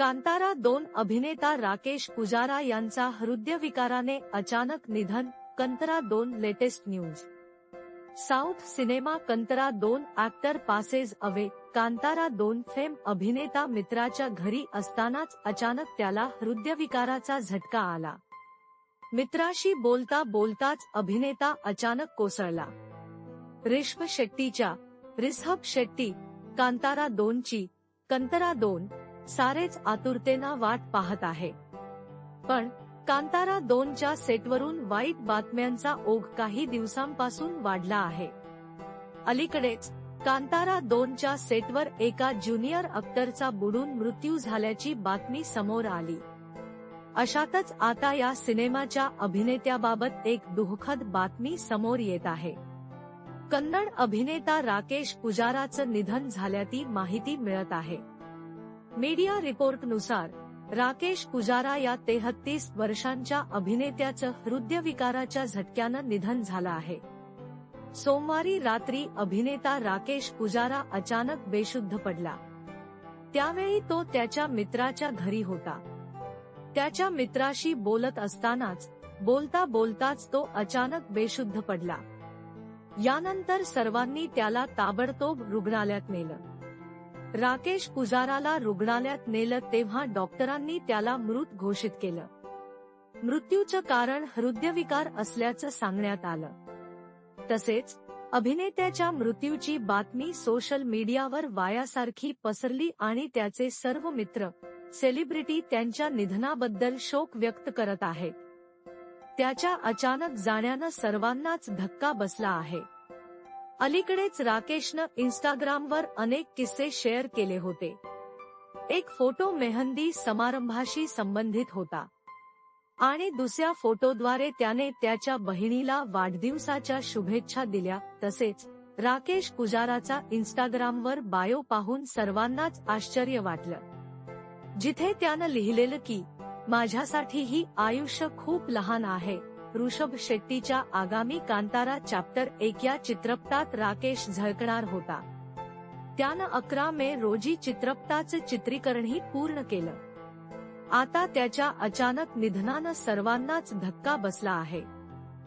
कांतारा दोन अभिनेता राकेश पुजारा यांचा हृदयविकाराने अचानक निधन कंतरा दोन latest news. South cinema Kantara दोन ऍक्टर पासेज अवे कांतारा दोन फेम अभिनेता मित्राच्या घरी असतानाच अचानक त्याला हृदयविकाराचा झटका आला. मित्राशी बोलता बोलताच अभिनेता अचानक कोसळला. रिष्भ शेट्टीच्या रिसहब शेट्टी कांतारा दोनची कंतरा दोन सारेच आतुरतेना वाट पाहत आहे. पण कांतारा दोनच्या सेटवरून वाईट बातम्यांचा ओघ काही दिवसांपासून वाढला आहे. अलीकडेच कांतारा दोनच्या सेटवर एका ज्युनियर अक्टरचा बुडून मृत्यू झाल्याची बातमी समोर आली. अशातच आता या सिनेमाच्या अभिनेत्याबाबत एक दुःखद बातमी समोर येत आहे. कन्नड अभिनेता राकेश पुजाराचं निधन झाल्याची माहिती मिळत आहे. मीडिया रिपोर्टनुसार राकेश पुजारा या तेहत्तीस वर्षांच्या अभिनेत्याचं हृदयविकाराच्या झटक्यानं निधन झालं आहे. सोमवारी रात्री अभिनेता राकेश पुजारा अचानक बेशुद्ध पडला. त्यावेळी तो त्याच्या मित्राच्या घरी होता. त्याच्या मित्राशी बोलत असतानाच बोलता बोलताच तो अचानक बेशुद्ध पडला. यानंतर सर्वांनी त्याला ताबडतोब रुग्णालयात नेलं. राकेश पुजाराला रुग्णालयात नेलं तेव्हा डॉक्टरांनी त्याला मृत घोषित केलं. मृत्यूचं कारण हृदयविकार असल्याचं सांगण्यात आलं. तसेच अभिनेत्याच्या मृत्यूची बातमी सोशल मीडियावर वायासारखी पसरली आणि त्याचे सर्व मित्र सेलिब्रिटी त्यांच्या निधनाबद्दल शोक व्यक्त करत आहेत. त्याच्या अचानक जाण्यानं सर्वांनाच धक्का बसला आहे. अलीकडेच राकेशनं इन्स्टाग्रामवर अनेक किस्से शेअर केले होते. एक फोटो मेहंदी समारंभाशी संबंधित होता. आणि दुसऱ्या फोटोद्वारे त्याने त्याच्या बहिणीला वाढदिवसाच्या शुभेच्छा दिल्या. तसेच राकेश पुजाराचा इन्स्टाग्रामवर बायो पाहून सर्वांनाच आश्चर्य वाटलं. जिथे त्यानं लिहिलेलं की माझ्यासाठी ही आयुष्य खूप लहान आहे. ऋषभ शेट्टीच्या आगामी कांतारा चॅप्टर एक या चित्रपटात राकेश झळकणार होता. त्यानं अकरा मे रोजी चित्रपटाचं चित्रीकरणही पूर्ण केलं. आता त्याच्या अचानक निधनानं सर्वांनाच धक्का बसला आहे.